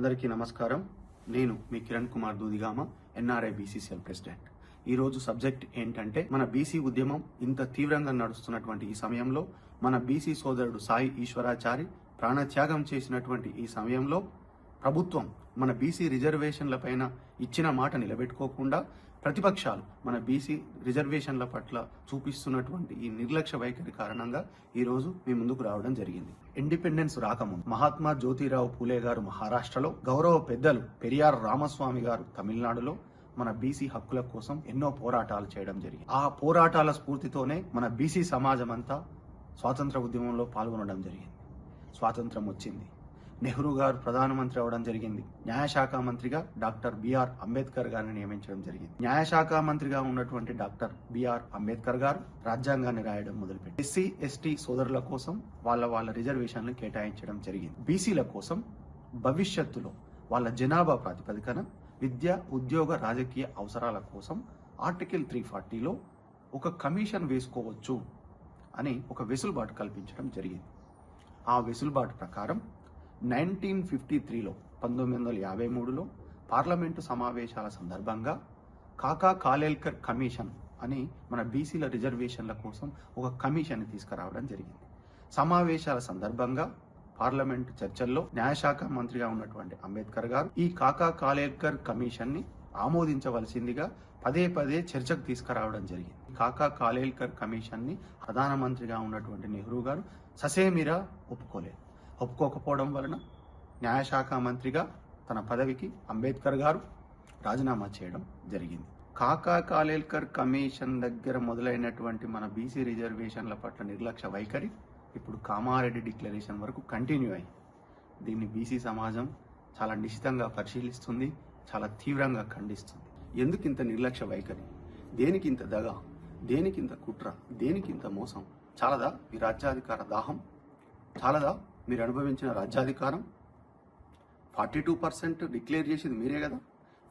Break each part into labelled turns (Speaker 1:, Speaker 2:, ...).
Speaker 1: అందరికీ నమస్కారం. నేను మీ Kiran Kumar Dudigama NRI BCCL president. ఈ రోజు సబ్జెక్ట్ ఏంటంటే మన బీసీ ఉద్యమం ఇంత తీవ్రంగా నడుస్తున్నటువంటి ఈ సమయంలో మన బీసీ సోదరుడు సాయి ఈశ్వరాచారి ప్రాణత్యాగం చేసినటువంటి ఈ సమయంలో ప్రభుత్వం మన బీసీ రిజర్వేషన్ల పైన ఇచ్చిన మాట నిలబెట్టుకోకుండా ప్రతిపక్షాలు మన బీసీ రిజర్వేషన్ల పట్ల చూపిస్తున్నటువంటి ఈ నిర్లక్ష్య వైఖరి కారణంగా ఈరోజు మీ ముందుకు రావడం జరిగింది. ఇండిపెండెన్స్ రాకముందు మహాత్మా జ్యోతిరావు పూలే గారు మహారాష్ట్రలో గౌరవ పెద్దలు పెరియార్ రామస్వామి గారు తమిళనాడులో మన బీసీ హక్కుల కోసం ఎన్నో పోరాటాలు చేయడం జరిగింది. ఆ పోరాటాల స్ఫూర్తితోనే మన బీసీ సమాజం అంతా స్వాతంత్ర ఉద్యమంలో పాల్గొనడం జరిగింది. స్వాతంత్రం వచ్చింది. నెహ్రూ గారు ప్రధానమంత్రి అవడం జరిగింది. న్యాయశాఖ మంత్రిగా డాక్టర్ బిఆర్ అంబేద్కర్ గారిని నియమించడం జరిగింది. న్యాయశాఖ మంత్రిగా ఉన్నటువంటి డాక్టర్ బిఆర్ అంబేద్కర్ గారు రాజ్యాంగాన్ని రాయడం మొదలుపెట్టి ఎస్సీ ఎస్టీ సోదరుల కోసం వాళ్ళ వాళ్ళ రిజర్వేషన్లు కేటాయించడం జరిగింది. బీసీల కోసం భవిష్యత్తులో వాళ్ళ జనాభా ప్రాతిపదికన విద్య ఉద్యోగ రాజకీయ అవసరాల కోసం ఆర్టికల్ త్రీ ఫార్టీలో ఒక కమిషన్ వేసుకోవచ్చు అని ఒక వెసులుబాటు కల్పించడం జరిగింది. ఆ వెసులుబాటు ప్రకారం నైన్టీన్ ఫిఫ్టీ త్రీలో పంతొమ్మిది వందల యాభై మూడులో పార్లమెంటు సమావేశాల సందర్భంగా కాకా కాలేల్కర్ కమిషన్ అని మన బీసీల రిజర్వేషన్ల కోసం ఒక కమిషన్ తీసుకురావడం జరిగింది. సమావేశాల సందర్భంగా పార్లమెంటు చర్చల్లో న్యాయశాఖ మంత్రిగా ఉన్నటువంటి అంబేద్కర్ గారు ఈ కాకా కాలేల్కర్ కమిషన్ని ఆమోదించవలసిందిగా పదే పదే చర్చకు తీసుకురావడం జరిగింది. కాకా కాలేల్కర్ కమిషన్ని ప్రధానమంత్రిగా ఉన్నటువంటి నెహ్రూ గారు ససేమిరా ఒప్పుకోలేదు. ఒప్పుకోకపోవడం వలన న్యాయశాఖ మంత్రిగా తన పదవికి అంబేద్కర్ గారు రాజీనామా చేయడం జరిగింది. కాకా కాలేల్కర్ కమిషన్ దగ్గర మొదలైనటువంటి మన బీసీ రిజర్వేషన్ల పట్ల నిర్లక్ష్య వైఖరి ఇప్పుడు కామారెడ్డి డిక్లరేషన్ వరకు కంటిన్యూ అయ్యి దీన్ని బీసీ సమాజం చాలా నిశ్చితంగా పరిశీలిస్తుంది చాలా తీవ్రంగా ఖండిస్తుంది. ఎందుకు ఇంత నిర్లక్ష్య వైఖరి? దేనికింత దగ? దేనికింత కుట్ర? దేనికింత మోసం? చాలదా ఈ రాజ్యాధికార దాహం? చాలదా మీరు అనుభవించిన రాజ్యాధికారం ఫార్టీ టూ పర్సెంట్ డిక్లేర్ చేసేది మీరే కదా.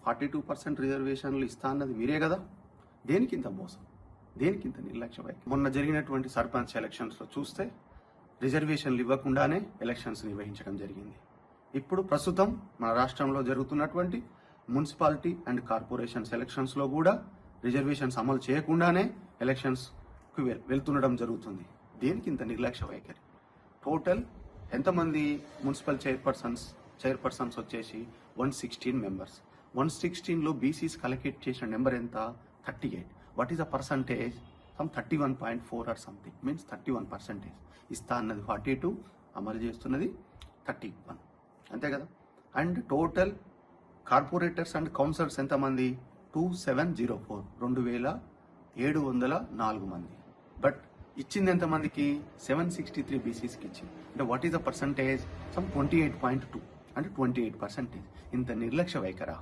Speaker 1: ఫార్టీ టూ పర్సెంట్ రిజర్వేషన్లు ఇస్తా అన్నది మీరే కదా. దేనికింత మోసం? దేనికింత నిర్లక్ష్య వైఖరి? మొన్న జరిగినటువంటి సర్పంచ్ ఎలక్షన్స్లో చూస్తే రిజర్వేషన్లు ఇవ్వకుండానే ఎలక్షన్స్ నిర్వహించడం జరిగింది. ఇప్పుడు ప్రస్తుతం మన రాష్ట్రంలో జరుగుతున్నటువంటి మున్సిపాలిటీ అండ్ కార్పొరేషన్స్ ఎలక్షన్స్లో కూడా రిజర్వేషన్స్ అమలు చేయకుండానే ఎలక్షన్స్కి వెల్- వెళ్తుండడం జరుగుతుంది. దేనికింత నిర్లక్ష్య వైఖరి? టోటల్ ఎంతమంది మున్సిపల్ చైర్పర్సన్స్ చైర్పర్సన్స్ వచ్చేసి వన్ సిక్స్టీన్ మెంబర్స్. వన్ సిక్స్టీన్లో బీసీస్ కలెక్ట్ చేసిన నెంబర్ ఎంత? Thirty eight. What is the percentage some thirty one point four or something means thirty one percentage ఇస్తా అన్నది ఫార్టీ టూ అమలు చేస్తున్నది థర్టీ వన్. అంతే కదా? And total corporators and councillors ఎంతమంది? టూ సెవెన్ జీరో ఫోర్ రెండు వేల ఏడు వందల నాలుగు మంది. బట్ ఇచ్చింది ఎంతమందికి సెవెన్ సిక్స్టీ త్రీ బీసీస్కి ఇచ్చింది. అంటే what is the percentage sum twenty eight point two అంటే ట్వంటీ ఎయిట్ పర్సెంటేజ్ ఇంత నిర్లక్ష్య వైఖరా.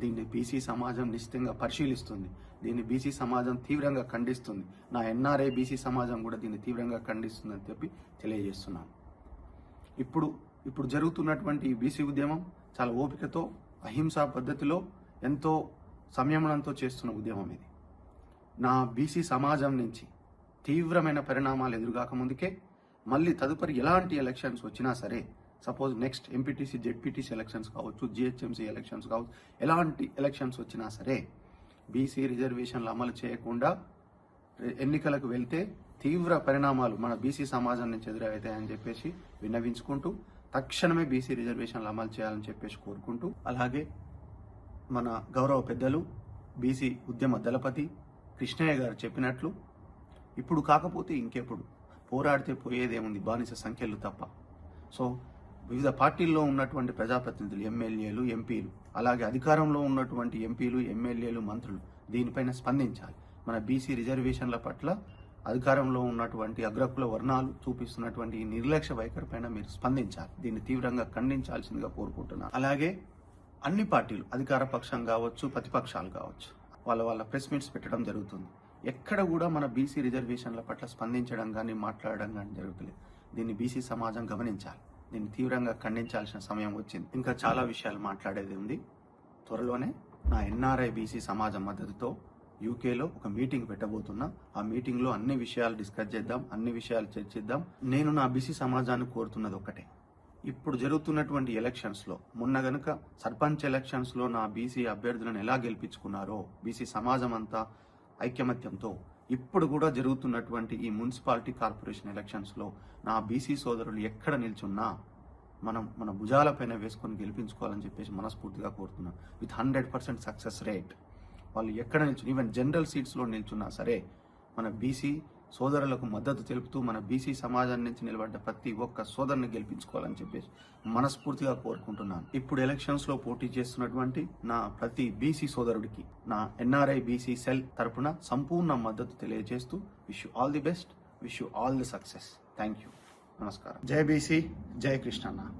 Speaker 1: దీన్ని బీసీ సమాజం నిశ్చితంగా పరిశీలిస్తుంది. దీన్ని బీసీ సమాజం తీవ్రంగా ఖండిస్తుంది. నా ఎన్ఆర్ఐ బీసీ సమాజం కూడా దీన్ని తీవ్రంగా ఖండిస్తుందని చెప్పి తెలియజేస్తున్నాను. ఇప్పుడు ఇప్పుడు జరుగుతున్నటువంటి ఈ బీసీ ఉద్యమం చాలా ఓపికతో అహింసా పద్ధతిలో ఎంతో సంయమనంతో చేస్తున్న ఉద్యమం ఇది. నా బీసీ సమాజం నుంచి తీవ్రమైన పరిణామాలు ఎదురుగాక ముందుకే మళ్ళీ తదుపరి ఎలాంటి ఎలక్షన్స్ వచ్చినా సరే suppose next MPTC ZPTC elections కావచ్చు జిహెచ్ఎంసీ ఎలక్షన్స్ కావచ్చు ఎలాంటి ఎలక్షన్స్ వచ్చినా సరే బీసీ రిజర్వేషన్లు అమలు చేయకుండా ఎన్నికలకు వెళ్తే తీవ్ర పరిణామాలు మన బీసీ సమాజం నుంచి ఎదురవుతాయని చెప్పేసి విన్నవించుకుంటూ తక్షణమే బీసీ రిజర్వేషన్లు అమలు చేయాలని చెప్పేసి కోరుకుంటూ అలాగే మన గౌరవ పెద్దలు బీసీ ఉద్యమ దళపతి కృష్ణయ్య గారు చెప్పినట్లు ఇప్పుడు కాకపోతే ఇంకెప్పుడు? పోరాడితే పోయేదేముంది? బానిస సంఖ్యలు తప్ప. సో వివిధ పార్టీల్లో ఉన్నటువంటి ప్రజాప్రతినిధులు ఎమ్మెల్యేలు ఎంపీలు అలాగే అధికారంలో ఉన్నటువంటి ఎంపీలు ఎమ్మెల్యేలు మంత్రులు దీనిపైన స్పందించాలి. మన బీసీ రిజర్వేషన్ల పట్ల అధికారంలో ఉన్నటువంటి అగ్రకుల వర్ణాలు చూపిస్తున్నటువంటి ఈ నిర్లక్ష్య వైఖరి పైన మీరు స్పందించాలి. దీన్ని తీవ్రంగా ఖండించాల్సిందిగా కోరుకుంటున్నాను. అలాగే అన్ని పార్టీలు అధికార పక్షం కావచ్చు ప్రతిపక్షాలు కావచ్చు వాళ్ళ వాళ్ళ ప్రెస్ మీట్స్ పెట్టడం జరుగుతుంది. ఎక్కడ కూడా మన బీసీ రిజర్వేషన్ల పట్ల స్పందించడం కానీ మాట్లాడడం కానీ జరుగుతుంది దీన్ని బీసీ సమాజం గమనించాలి. దీన్ని తీవ్రంగా ఖండించాల్సిన సమయం వచ్చింది. ఇంకా చాలా విషయాలు మాట్లాడేది ఉంది. త్వరలోనే నా ఎన్ఆర్ఐ బీసీ సమాజం మద్దతుతో యూకేలో ఒక మీటింగ్ పెట్టబోతున్నా. ఆ మీటింగ్లో అన్ని విషయాలు డిస్కస్ చేద్దాం అన్ని విషయాలు చర్చిద్దాం. నేను నా బీసీ సమాజాన్ని కోరుతున్నది ఒకటే ఇప్పుడు జరుగుతున్నటువంటి ఎలక్షన్స్లో మొన్న గనుక సర్పంచ్ ఎలక్షన్స్లో నా బీసీ అభ్యర్థులను ఎలా గెలిపించుకున్నారో బీసీ సమాజం అంతా ఐక్యమత్యంతో ఇప్పుడు కూడా జరుగుతున్నటువంటి ఈ మున్సిపాలిటీ కార్పొరేషన్ ఎలక్షన్స్లో నా బీసీ సోదరులు ఎక్కడ నిల్చున్నా మనం మన భుజాలపైన వేసుకొని గెలిపించుకోవాలని చెప్పేసి మనస్ఫూర్తిగా కోరుతున్నాం with hundred percent success rate వాళ్ళు ఎక్కడ నిల్చుని ఈవెన్ జనరల్ సీట్స్లో నిల్చున్నా సరే మన బీసీ సోదరులకు మద్దతు తెలుపుతూ మన బీసీ సమాజం నుంచి నిలబడ్డ ప్రతి ఒక్క సోదరుని గెలిపించుకోవాలని చెప్పేసి మనస్ఫూర్తిగా కోరుకుంటున్నాను. ఇప్పుడు ఎలక్షన్స్లో పోటీ చేస్తున్నటువంటి నా ప్రతి బీసీ సోదరుడికి నా ఎన్ఆర్ఐ బీసీ సెల్ తరపున సంపూర్ణ మద్దతు తెలియజేస్తూ wish all the best wish all the success thank you నమస్కారం. జై బీసీ జై కృష్ణన్న.